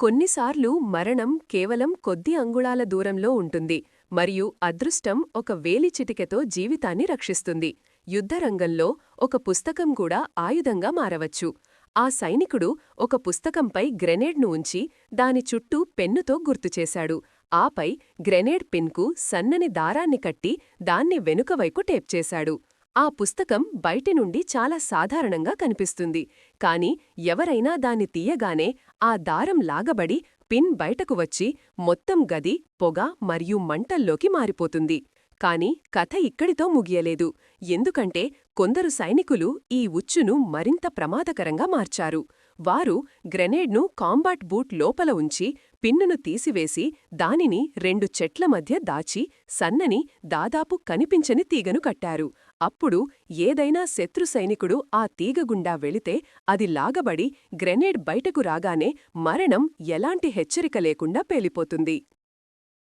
కొన్నిసార్లు మరణం కేవలం కొద్ది అంగుళాల దూరంలో ఉంటుంది మరియు అదృష్టం ఒక వేలి చిటికెతో జీవితాన్ని రక్షిస్తుంది. యుద్ధరంగంలో ఒక పుస్తకం కూడా ఆయుధంగా మారవచ్చు. ఆ సైనికుడు ఒక పుస్తకంపై గ్రెనేడ్ను ఉంచి దాని చుట్టూ పెన్నుతో గుర్తుచేశాడు ఆపై గ్రెనేడ్ పిన్కు సన్నని దారాన్ని కట్టి దాన్ని వెనుకవైపు టేప్ చేశాడు. ఆ పుస్తకం బయటి నుండి చాలా సాధారణంగా కనిపిస్తుంది. కాని ఎవరైనా దాన్ని తీయగానే ఆ దారం లాగబడి పిన్ బయటకు వచ్చి మొత్తం గది పొగ మరియు మంటల్లోకి మారిపోతుంది. కాని కథ ఇక్కడితో ముగియలేదు. ఎందుకంటే కొందరు సైనికులు ఈ ఉచ్చును మరింత ప్రమాదకరంగా మార్చారు. వారు గ్రెనేడ్ను కాంబాట్ బూట్ లోపల ఉంచి పిన్నును తీసివేసి దానిని రెండు చెట్ల మధ్య దాచి సన్నని దాదాపు కనిపించని తీగను కట్టారు. అప్పుడు ఏదైనా శత్రు సైనికుడు ఆ తీగగుండా వెళితే అది లాగబడి గ్రెనేడ్ బయటకు రాగానే మరణం ఎలాంటి హెచ్చరిక లేకుండా పేలిపోతుంది.